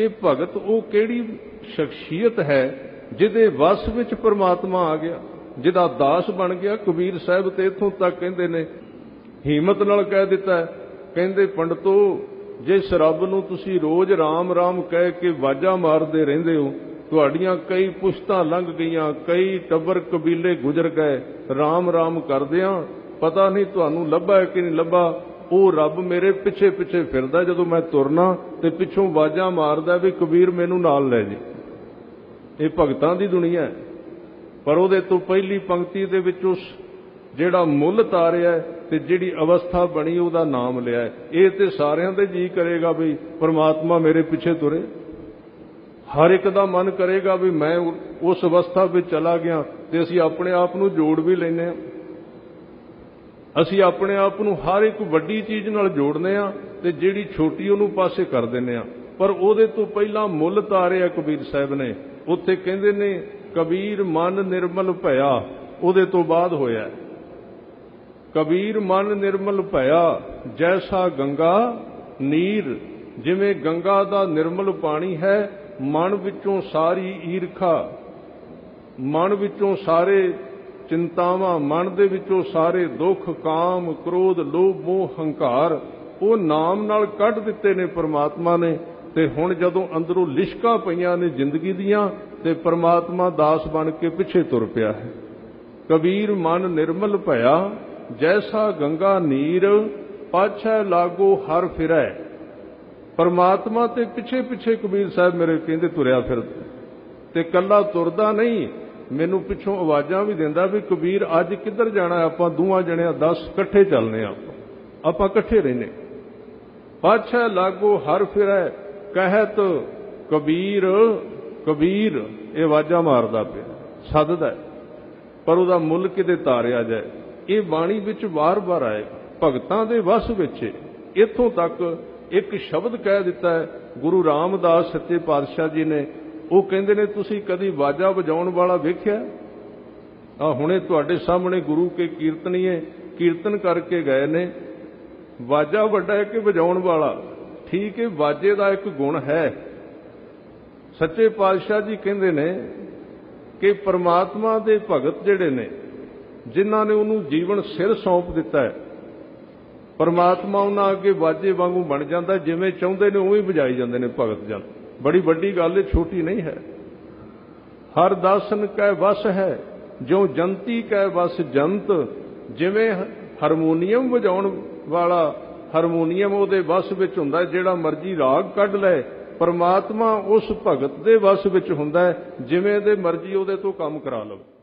ਕਿ ਭਗਤ ਉਹ ਕਿਹੜੀ ਸ਼ਖਸੀਅਤ ਹੈ ਜਿਹਦੇ ਵਸ ਵਿੱਚ ਪ੍ਰਮਾਤਮਾ ਆ ਗਿਆ, ਜਿਹਦਾ ਦਾਸ ਬਣ ਗਿਆ, ਕਬੀਰ ਸਾਹਿਬ ਤੇ ਇਥੋਂ ਤੱਕ ਕਹਿੰਦੇ ਨੇ, ਹਿੰਮਤ ਨਾਲ ਕਹਿ ਦਿੱਤਾ ਕਹਿੰਦੇ ਪੰਡਤੋ ਜੇ ਰੱਬ ਨੂੰ ਤੁਸੀਂ ਰੋਜ਼ ਰਾਮ ਰਾਮ ਕਹਿ ਕੇ ਵਾਜਾ ਮਾਰਦੇ ਰਹਿੰਦੇ ਹੋ, ਤੁਹਾਡੀਆਂ ਕਈ ਪੁਸ਼ਤਾਂ ਲੰਘ ਗਈਆਂ, ਕਈ ਟੱਬਰ ਕਬੀਲੇ ਗੁਜ਼ਰ ਗਏ, ਰਾਮ ਰਾਮ ਕਰਦਿਆਂ ਪਤਾ ਨਹੀਂ ਤੁਹਾਨੂੰ ਲੱਭਾ ਕਿ ਨਹੀਂ ਲੱਭਾ ਉਹ ਰੱਬ ਮੇਰੇ ਪਿੱਛੇ ਪਿੱਛੇ ਫਿਰਦਾ ਜਦੋਂ ਮੈਂ ਤੁਰਨਾ ਤੇ ਪਿੱਛੋਂ ਵਾਜਾਂ ਮਾਰਦਾ ਵੀ ਕਬੀਰ ਮੈਨੂੰ ਨਾਲ ਲੈ ਜੀ। ਇਹ ਭਗਤਾਂ ਦੀ ਦੁਨੀਆ ਹੈ। ਪਰ ਉਹਦੇ ਤੋਂ ਪਹਿਲੀ ਪੰਕਤੀ ਦੇ ਵਿੱਚ ਉਸ ਜਿਹੜਾ ਮੁੱਲ ਤਾਰਿਆ ਤੇ ਜਿਹੜੀ ਅਵਸਥਾ ਬਣੀ ਉਹਦਾ ਨਾਮ ਲਿਆ ਇਹ ਤੇ ਸਾਰਿਆਂ ਦੇ ਜੀ ਕਰੇਗਾ ਵੀ ਪ੍ਰਮਾਤਮਾ ਮੇਰੇ ਪਿੱਛੇ ਤੁਰੇ। ਹਰ ਇੱਕ ਦਾ ਮਨ ਕਰੇਗਾ ਵੀ ਮੈਂ ਉਸ ਅਵਸਥਾ ਵਿੱਚ ਚਲਾ ਗਿਆ ਤੇ ਅਸੀਂ ਆਪਣੇ ਆਪ ਨੂੰ ਜੋੜ ਵੀ ਲੈਨੇ ਆ ਅਸੀਂ ਆਪਣੇ ਆਪ ਨੂੰ ਹਰ ਇੱਕ ਵੱਡੀ ਚੀਜ਼ ਨਾਲ ਜੋੜਨੇ ਆ ਤੇ ਜਿਹੜੀ ਛੋਟੀ ਉਹਨੂੰ ਪਾਸੇ ਕਰ ਦਿੰਨੇ ਆ ਪਰ ਉਹਦੇ ਤੋਂ ਪਹਿਲਾਂ ਮੁੱਲ ਤਾਰਿਆ ਕਬੀਰ ਸਾਹਿਬ ਨੇ। ਉੱਥੇ ਕਹਿੰਦੇ ਨੇ, ਕਬੀਰ ਮਨ ਨਿਰਮਲ ਭਇਆ, ਉਹਦੇ ਤੋਂ ਬਾਅਦ ਹੋਇਆ। ਕਬੀਰ ਮਨ ਨਿਰਮਲ ਭਇਆ, ਜੈਸਾ ਗੰਗਾ, ਨੀਰ, ਜਿਵੇਂ ਗੰਗਾ ਦਾ ਨਿਰਮਲ ਪਾਣੀ ਹੈ, ਮਨ ਵਿੱਚੋਂ ਸਾਰੀ ਈਰਖਾ, ਮਨ ਵਿੱਚੋਂ ਸਾਰੇ ਚਿੰਤਾਵਾਂ ਮਨ ਦੇ ਵਿੱਚੋਂ ਸਾਰੇ ਦੁੱਖ, ਕਾਮ, ਕ੍ਰੋਧ, ਲੋਭ, ਮੋਹ, ਹੰਕਾਰ ਉਹ ਨਾਮ ਨਾਲ ਕੱਢ ਦਿੱਤੇ ਨੇ ਪ੍ਰਮਾਤਮਾ ਨੇ ਤੇ ਹੁਣ ਜਦੋਂ ਅੰਦਰੋਂ ਲਿਸ਼ਕਾਂ ਪਈਆਂ ਨੇ ਜ਼ਿੰਦਗੀ ਦੀਆਂ ਤੇ ਪ੍ਰਮਾਤਮਾ ਦਾਸ ਬਣ ਕੇ ਪਿੱਛੇ ਤੁਰ ਪਿਆ ਹੈ। ਕਬੀਰ ਮਨ ਨਿਰਮਲ ਭਇਆ, ਜੈਸਾ ਗੰਗਾ ਨੀਰ, ਪਾਛੈ ਲਾਗੋ ਹਰ ਫਿਰੈ। ਪਰਮਾਤਮਾ ਤੇ ਪਿੱਛੇ ਪਿੱਛੇ ਕਬੀਰ ਸਾਹਿਬ ਮੇਰੇ ਕਹਿੰਦੇ ਤੁਰਿਆ ਫਿਰ ਤੇ ਕੱਲਾ ਤੁਰਦਾ ਨਹੀਂ ਮੈਨੂੰ ਪਿੱਛੋਂ ਆਵਾਜ਼ਾਂ ਵੀ ਦਿੰਦਾ ਵੀ ਕਬੀਰ ਅੱਜ ਕਿੱਧਰ ਜਾਣਾ ਆਪਾਂ ਦੋਵਾਂ ਜਣੇ 10 ਇਕੱਠੇ ਚੱਲਨੇ ਆਪਾਂ ਆਪਾਂ ਇਕੱਠੇ ਰਹਿੰਨੇ ਪਾਛੈ ਲਾਗੋ ਹਰ ਫਿਰੈ, ਕਹਿਤ ਕਬੀਰ ਕਬੀਰ, ਇਹ ਆਵਾਜ਼ਾਂ ਮਾਰਦਾ ਪਿਆ। ਸੱਦਦਾ ਪਰ ਉਹਦਾ ਮੁੱਲ ਕਿਤੇ ਤਾਰਿਆ ਜਾਏ। ਇਹ ਬਾਣੀ ਵਿੱਚ ਵਾਰ-ਵਾਰ ਆਏ। ਭਗਤਾਂ ਦੇ ਵਸ ਵਿੱਚ ਇੱਥੋਂ ਤੱਕ ਇੱਕ ਸ਼ਬਦ ਕਹਿ ਦਿੱਤਾ ਹੈ, ਗੁਰੂ ਰਾਮਦਾਸ ਸੱਚੇ ਪਾਤਸ਼ਾਹ ਜੀ ਨੇ ਉਹ ਕਹਿੰਦੇ ਨੇ, ਤੁਸੀਂ ਕਦੀ ਵਾਜਾ ਵਜਾਉਣ ਵਾਲਾ ਵੇਖਿਆ? ਆ ਹੁਣੇ ਤੁਹਾਡੇ ਸਾਹਮਣੇ ਗੁਰੂ ਕੇ ਕੀਰਤਨੀਏ, ਕੀਰਤਨ ਕਰਕੇ ਗਏ ਨੇ। ਵਾਜਾ ਵੱਡਾ ਹੈ ਕਿ ਵਜਾਉਣ ਵਾਲਾ? ਠੀਕ ਹੈ, ਵਾਜੇ ਦਾ ਇੱਕ ਗੁਣ ਹੈ। ਸੱਚੇ ਪਾਤਸ਼ਾਹ ਜੀ ਕਹਿੰਦੇ ਨੇ ਕਿ ਪ੍ਰਮਾਤਮਾ ਦੇ ਭਗਤ ਜਿਹੜੇ ਨੇ, ਜਿਨ੍ਹਾਂ ਨੇ ਉਹਨੂੰ ਜੀਵਨ ਸਿਰ ਸੌਂਪ ਦਿੱਤਾ ਹੈ, ਪਰਮਾਤਮਾ ਉਹਨਾਂ ਅੱਗੇ ਵਾਜੇ ਵਾਂਗੂ ਬਣ ਜਾਂਦਾ, ਜਿਵੇਂ ਚਾਹੁੰਦੇ ਨੇ ਉਵੇਂ ਵਜਾਈ ਜਾਂਦੇ ਨੇ ਭਗਤ ਜਨ। ਬੜੀ ਵੱਡੀ ਗੱਲ ਇਹ ਛੋਟੀ ਨਹੀਂ ਹੈ ਹਰ ਦਾਸਨ ਕੈ ਵਸ ਹੈ ਜੋ ਜੰਤੀ ਕੈ ਵਸ ਜੰਤ ਜਿਵੇਂ ਹਾਰਮੋਨੀਅਮ ਵਜਾਉਣ ਵਾਲਾ ਹਾਰਮੋਨੀਅਮ ਉਹਦੇ ਵਸ ਵਿੱਚ ਹੁੰਦਾ ਜਿਹੜਾ ਮਰਜ਼ੀ ਰਾਗ ਕੱਢ ਲੈ ਪਰਮਾਤਮਾ ਉਸ ਭਗਤ ਦੇ ਵਸ ਵਿੱਚ ਹੁੰਦਾ ਜਿਵੇਂ ਦੇ ਮਰਜ਼ੀ ਉਹਦੇ ਤੋਂ ਕੰਮ ਕਰਾ ਲਵੇ